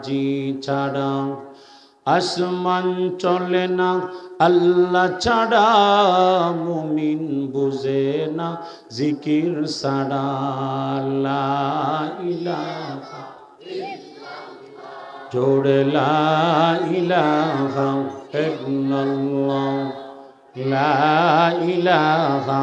নাজি ছাড়া আসমান চলে না, আল্লাহ ছাড়া মুমিন বুঝে না, জিকির ছাড়া লা ইলাহা জোড়ে লা ইলাহা ইল্লাল্লাহ। লা ইলাহা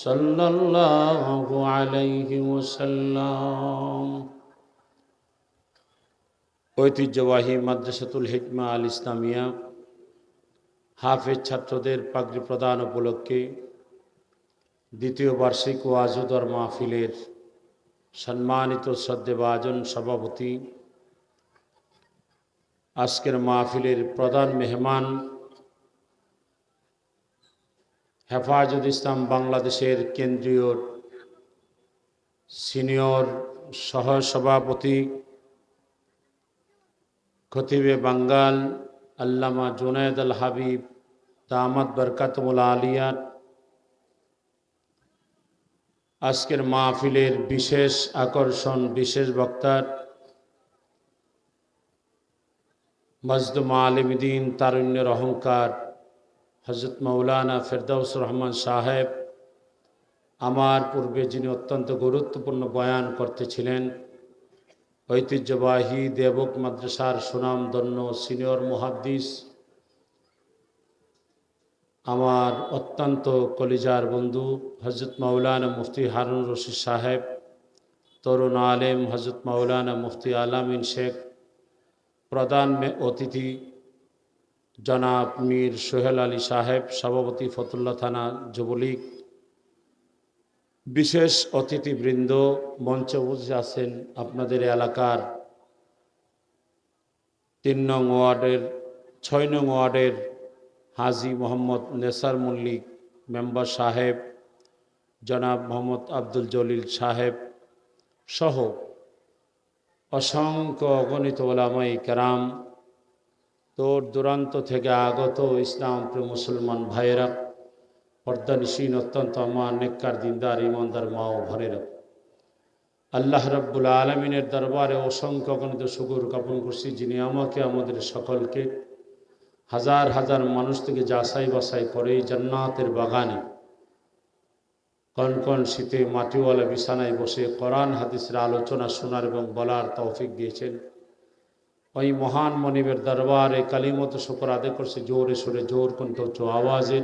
صلى الله عليه وسلم ঐতিহ্যবাহী মাদ্রাসাতুল হিকমা আল ইসলামিয়া হাফেজ ছাত্রদের পাগড়ি প্রদান উপলক্ষে দ্বিতীয় বার্ষিক ওয়াজুদর মাহফিলের সম্মানিত সদ্দেবাজন সভাপতি আজকের মাহফিলের প্রধান মেহমান হেফাজত ইসলাম বাংলাদেশের কেন্দ্রীয় সিনিয়র সহসভাপতি খতিবে বাঙ্গাল আল্লামা জুনায়দ আল হাবিব দামাদ বরকাতমুল আলিয়াত আজকের মাহফিলের বিশেষ আকর্ষণ, বিশেষ বক্তার মজদুম আলিমদিন তারুণ্যের অহংকার। হজরত মৌলানা ফেরদৌস রহমান সাহেব আমার পূর্বে যিনি অত্যন্ত গুরুত্বপূর্ণ বয়ান করতেছিলেন, ঐতিহ্যবাহী দেবক মাদ্রাসার সুনামধন্য সিনিয়র মুহাদ্দিস, আমার অত্যন্ত কলিজার বন্ধু হজরত মৌলানা মুফতি হারুন রশিদ সাহেব, তরুণ আলেম হজরত মৌলানা মুফতি আলামিন শেখ, প্রধান অতিথি জনাব মীর সোহেল আলী সাহেব, সভাপতি ফতুল্লা থানা যুবলীগ। বিশেষ অতিথিবৃন্দ, মঞ্চে বসে আছেন আপনাদের এলাকার তিন নং ওয়ার্ডের, ছয় নং ওয়ার্ডের হাজি মোহাম্মদ নেসার মল্লিক, মেম্বার সাহেব, জনাব মোহাম্মদ আব্দুল জলিল সাহেব সহ অসংখ্য অগণিত ওলামাই কেরাম দূর দূরান্ত থেকে আগত ইসলাম প্রিয় মুসলমান ভাইয়েরা, পর্দানিসীন অত্যন্ত আমার নেককার দিনদার, ইমানদার মা ও ভরেরা আল্লাহ রব্বুল আলমিনের দরবারে অসংখ্য গণিত সুগুর জ্ঞাপন করছি, যিনি আমাকে, আমাদের সকলকে হাজার হাজার মানুষ থেকে যাচাই বাছাই করে জান্নাতের বাগানে কন কন শীতে মাটিওয়ালা বিছানায় বসে কোরআন, হাদিসের আলোচনা শোনার এবং বলার তৌফিক দিয়েছেন। ওই মহান মনিবের দরবারে কালিমত শুকর আদায় করছে, জোরে সুরে জোর কণ্ঠ উচ্চ আওয়াজে।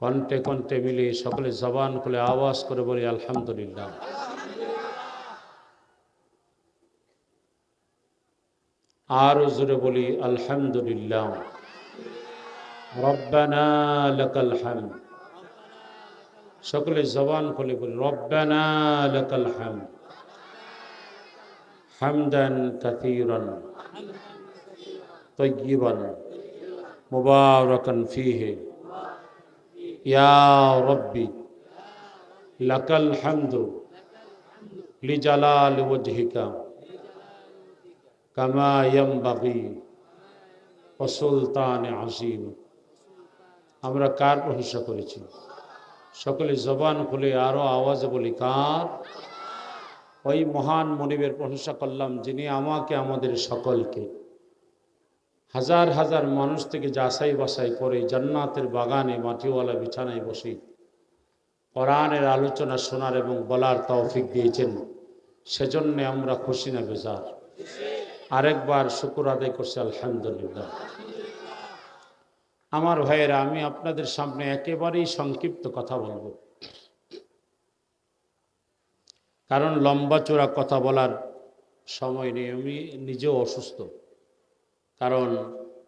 কণ্ঠে কণ্ঠে মিলে সকলে জবান খুলে আওয়াজ করে বলি, আলহামদুলিল্লাহ। আরও জোরে বলি, আলহামদুলিল্লাহ। রব্বানা সকলে জবান খুলে বলি, রব্বানা লাকাল হামদ। হামদান কাথীরান طيبا مباركا فيه يا ربي لك الحمد لجلال وجهك كما ينبغي وسلطان عظيم আমরা কার প্রশংসা করেছি সকলে জবান খুলে আরো আওয়াজে বলি কার ওই মহান মনিবের প্রশংসা করলাম যিনি আমাকে, আমাদের সকলকে। হাজার হাজার মানুষ থেকে যাচাই বাছাই করে জান্নাতের বাগানে মাটিওয়ালা বিছানায় বসে কোরআনের আলোচনা শোনার এবং বলার তৌফিক দিয়েছেন। সেজন্যে আমরা খুশি না বেজার। আরেকবার শুকুর আদায় করছি, আলহামদুলিল্লাহ। আমার ভাইয়েরা, আমি আপনাদের সামনে একেবারেই সংক্ষিপ্ত কথা বলব। কারণ লম্বা চূড়া কথা বলার সময় নেই। আমি নিজেও অসুস্থ। কারণ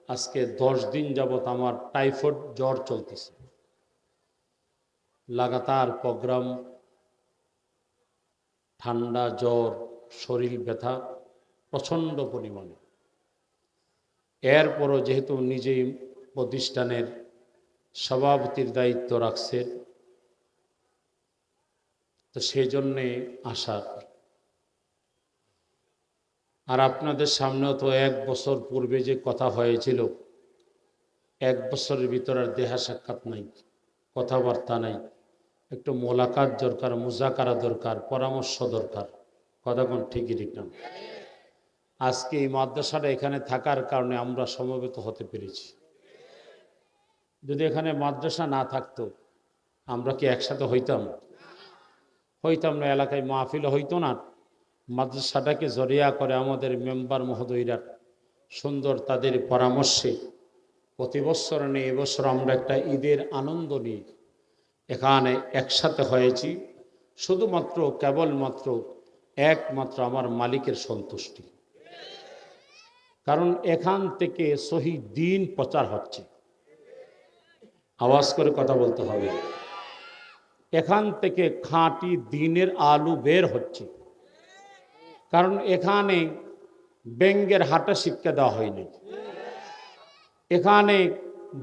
আজকে দশ দিন যাবৎ আমার টাইফয়েড জ্বর চলতেছে। লাগাতার প্রোগ্রাম, ঠান্ডা জ্বর, শরীর ব্যথা প্রচণ্ড পরিমাণে। এরপরও যেহেতু নিজেই প্রতিষ্ঠানের সভাপতির দায়িত্ব রাখছেন তো সেই জন্যে আর আপনাদের সামনেও তো এক বছর পূর্বে যে কথা হয়েছিল, এক বছরের ভিতর আর দেহা সাক্ষাৎ নাই, কথাবার্তা নাই। একটু মোলাকাত দরকার, মুজাকারা দরকার, পরামর্শ দরকার। কথা কোন ঠিকই ঠিক না। আজকে এই মাদ্রাসাটা এখানে থাকার কারণে আমরা সমবেত হতে পেরেছি। যদি এখানে মাদ্রাসা না থাকতো, আমরা কি একসাথে হইতাম? হইতাম না এলাকায় মাহফিল হইতো না, মাদ্রাসাটাকে জরিয়া করে আমাদের মেম্বার মহোদয়রা সুন্দর তাদের পরামর্শে প্রতি বছর নেই এবছর আমরা একটা ঈদের আনন্দ নিই এখানে একসাথে হয়েছি। শুধুমাত্র, কেবলমাত্র একমাত্র আমার মালিকের সন্তুষ্টি। কারণ এখান থেকে সহি দিন প্রচার হচ্ছে। আওয়াজ করে কথা বলতে হবে। এখান থেকে খাঁটি দিনের আলু বের হচ্ছে। কারণ এখানে ব্যাঙ্গের হাঁটা শিক্ষা দেওয়া হয়নি। এখানে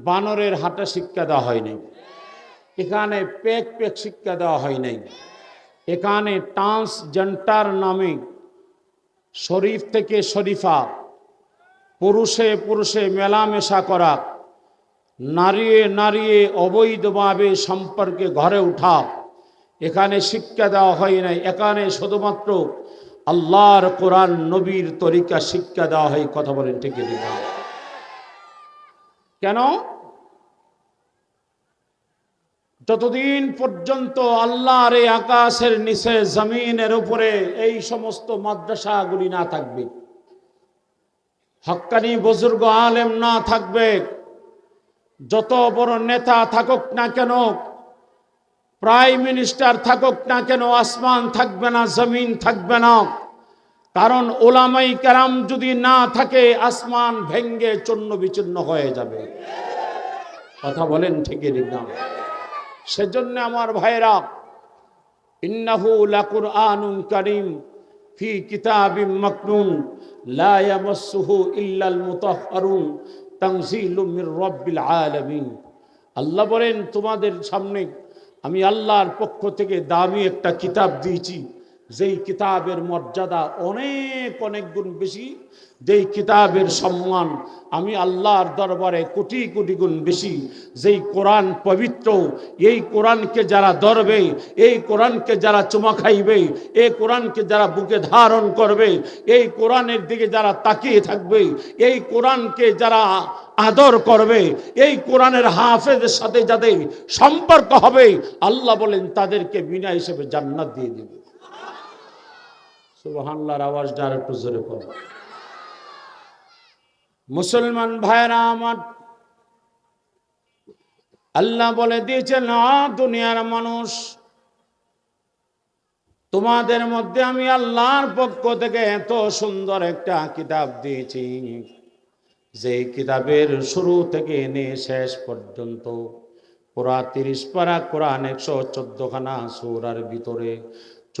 বানরের হাঁটা শিক্ষা দেওয়া হয়নি। এখানে পেক পেক শিক্ষা দেওয়া হয় নাই এখানে ট্রান্সজেন্টার নামে শরীফ থেকে শরীফা, পুরুষে পুরুষে মেলামেশা করা নারিয়ে নারিয়ে অবৈধভাবে সম্পর্কে ঘরে উঠা এখানে শিক্ষা দেওয়া হয় নাই। এখানে শুধুমাত্র আল্লাহর কোরআন নবীর তরিকা শিক্ষা দেওয়া হয়। কথা বলেন ঠিক কেন? যতদিন পর্যন্ত আল্লাহর এই আকাশের নিচে জমিনের উপরে এই সমস্ত মাদ্রাসাগুলি না থাকবে, হক্কানি বুজুর্গ আলেম না থাকবে যত বড় নেতা থাকুক না কেন, প্রাইম মিনিস্টার থাকুক না কেন, আসমান থাকবে না, জমিন থাকবে না। কারণ ওলামাই কেরাম যদি না থাকে, আসমান ভেঙ্গে চূর্ণ বিচূর্ণ হয়ে যাবে। কথা বলেন ঠিকই না। সেজন্য আমার ভাইরা ইন্নাহু লাকুরআনুন কারীম, ফি কিতাবিম মাকনুন, লা ইয়ামাসসুহু ইল্লাল মুতাহহারুন। আল্লাহ বলেন তোমাদের সামনে আমি আল্লাহর পক্ষ থেকে দামি একটা কিতাব দিয়েছি। যেই কিতাবের মর্যাদা অনেক অনেক গুণ বেশি, যেই কিতাবের সম্মান আমি আল্লাহর দরবারে কোটি কোটি গুণ বেশি, যেই কোরআন পবিত্র, এই কোরআনকে যারা ধরবে, এই কোরআনকে যারা চুমা খাইবে, এই কোরআনকে যারা বুকে ধারণ করবে, এই কোরআনের দিকে যারা তাকিয়ে থাকবে, এই কোরআনকে যারা আদর করবে, এই কোরআনের হাফেজের সাথে যাদের সম্পর্ক হবে, আল্লাহ বলেন তাদেরকে বিনা হিসেবে জান্নাত দিয়ে দেবে। সুবহানাল্লাহর আওয়াজটা আর একটু জোরে করো। মুসলমান ভাইরা আমার, আল্লাহ বলে দিয়েছেন দুনিয়ার মানুষ, তোমাদের মধ্যে আমি আল্লাহর পক্ষ থেকে এত সুন্দর একটা কিতাব দিয়েছি। যে কিতাবের শুরু থেকে এনে শেষ পর্যন্ত, পুরা তিরিশ পারা কোরআন একশো চোদ্দখানা সুরার ভিতরে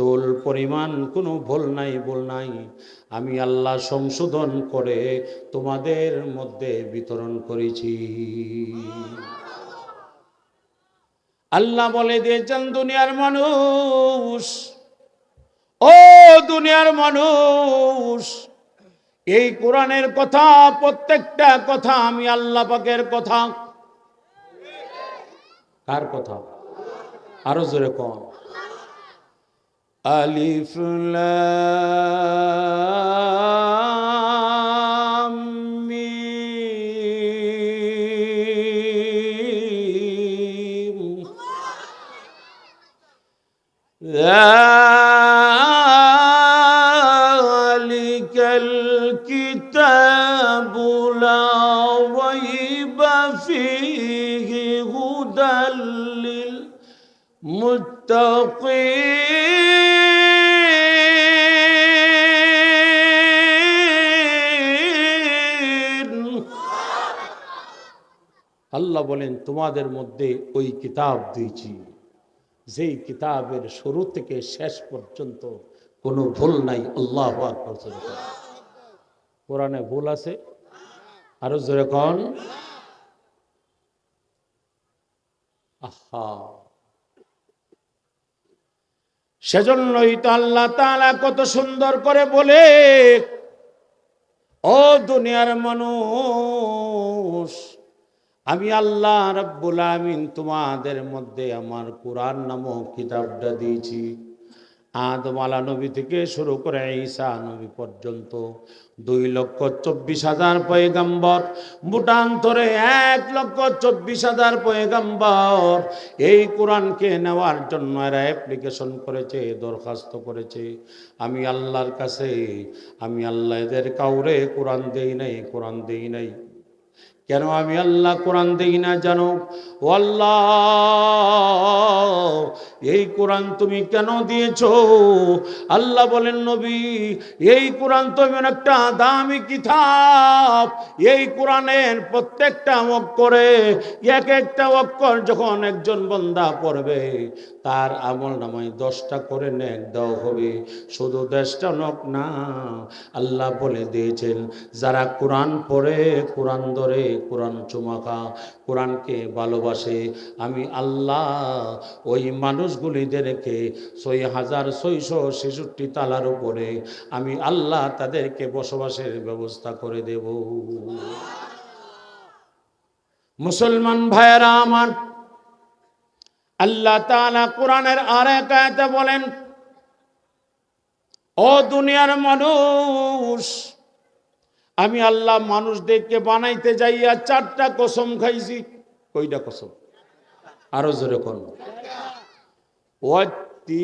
চুল পরিমাণ কোনো ভুল নাই ভুল নাই। আমি আল্লাহ সংশোধন করে তোমাদের মধ্যে বিতরণ করেছি। আল্লাহ বলে দিয়েছেন, দুনিয়ার মানুষ, ও দুনিয়ার মানুষ, এই কোরআনের কথা, প্রত্যেকটা কথা আমি আল্লাহ পাকের কথা। কার কথা? আরও জোরে কম ألف لام ذلك الكتاب لا ريب فيه هدى للمتقين. আল্লাহ বলেন, তোমাদের মধ্যে ওই কিতাব দিয়েছি। যেই কিতাবের শুরু থেকে শেষ পর্যন্ত কোনো ভুল নাই। আল্লাহ কোরআনে ভুল আছে? আরও জোরে কন। আহা। সেজন্যই তো আল্লাহ তাআলা কত সুন্দর করে বলে, ও দুনিয়ার মানুষ আমি আল্লাহ রাব্বুল আমিন তোমাদের মধ্যে আমার কোরআন নামক কিতাবটা দিয়েছি। আদম আলা নবী থেকে শুরু করে ঈসা নবী পর্যন্ত দুই লক্ষ চব্বিশ হাজার পয়গাম্বর ভুটান্তরে এক লক্ষ চব্বিশ হাজার পয়গাম্বর। এই কোরআনকে নেওয়ার জন্য এরা অ্যাপ্লিকেশন করেছে, দরখাস্ত করেছে। আমি আল্লাহর কাছে, আমি আল্লাহ এদের কাউরে কোরআন দেই নাই, কোরআন দেই নাই। কেন আমি আল্লাহ কোরআন দেখি না জানো? আল্লাহ! এই কোরআন তুমি কেন দিয়েছ? আল্লাহ বলেন, নবী, এই কোরআন তো এমন একটা দামি কিতাব। এই কোরআনের প্রত্যেকটা অক্ষরে এক একটা অক্ষর যখন একজন বন্দা পড়বে, তার আমল নামায় দশটা করে নেক দেওয়া হবে। শুধু দেশটা নক না, আল্লাহ বলে দিয়েছেন, যারা কোরআন পড়ে, কোরআন ধরে, কোরআন চুমাখা, কোরআনকে ভালোবাসে, আমি আল্লাহ ওই মানুষগুলিদেরকে ছয় হাজার ছয়শো ছেষট্টি তালার উপরে আমি আল্লাহ তাদেরকে বসবাসের ব্যবস্থা করে দেব। মুসলমান ভাইয়েরা আমার, আল্লাহ তাআলা কোরআনের আর এক বলেন, ও দুনিয়ার মানুষ, আমি আল্লাহ মানুষদেরকে বানাইতে যাইয়া চারটা কসম খাইছি। কইটা কসম? আরও জোরে والتين